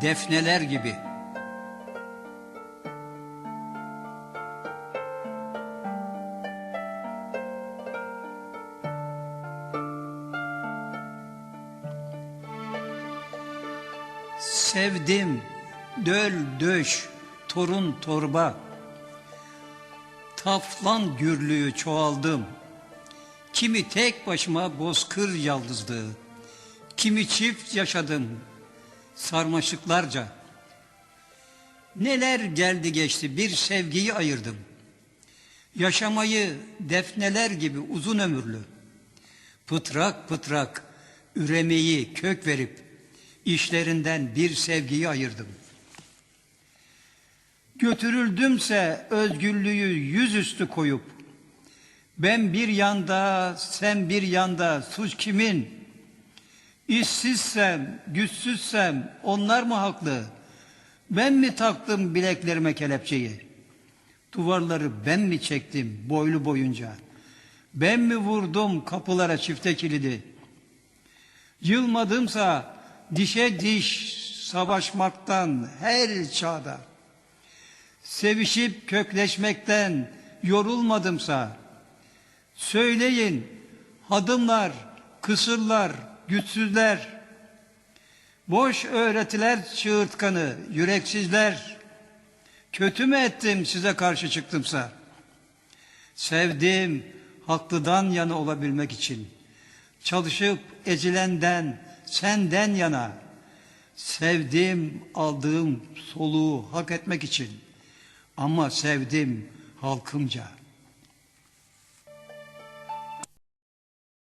defneler gibi. Sevdim, döl döş, torun torba. Taflan gürlüğü çoğaldım. Kimi tek başıma bozkır yaldızlığı. Kimi çift yaşadım sarmaşıklarca. Neler geldi geçti bir sevgiyi ayırdım. Yaşamayı defneler gibi uzun ömürlü. Pıtrak pıtrak üremeyi kök verip işlerinden bir sevgiyi ayırdım. Götürüldümse özgürlüğü yüzüstü koyup ben bir yanda sen bir yanda suç kimin? İşsizsem, güçsüzsem onlar mı haklı? Ben mi taktım bileklerime kelepçeyi? Duvarları ben mi çektim boylu boyunca? Ben mi vurdum kapılara çifte kilidi? Yılmadımsa dişe diş savaşmaktan her çağda. Sevişip kökleşmekten yorulmadımsa söyleyin hadımlar, kısırlar, güçsüzler, boş öğretiler çığırtkanı, yüreksizler, kötü mü ettim size karşı çıktımsa? Sevdim haklıdan yana olabilmek için, çalışıp ezilenden, senden yana, sevdim aldığım soluğu hak etmek için, ama sevdim halkımca.''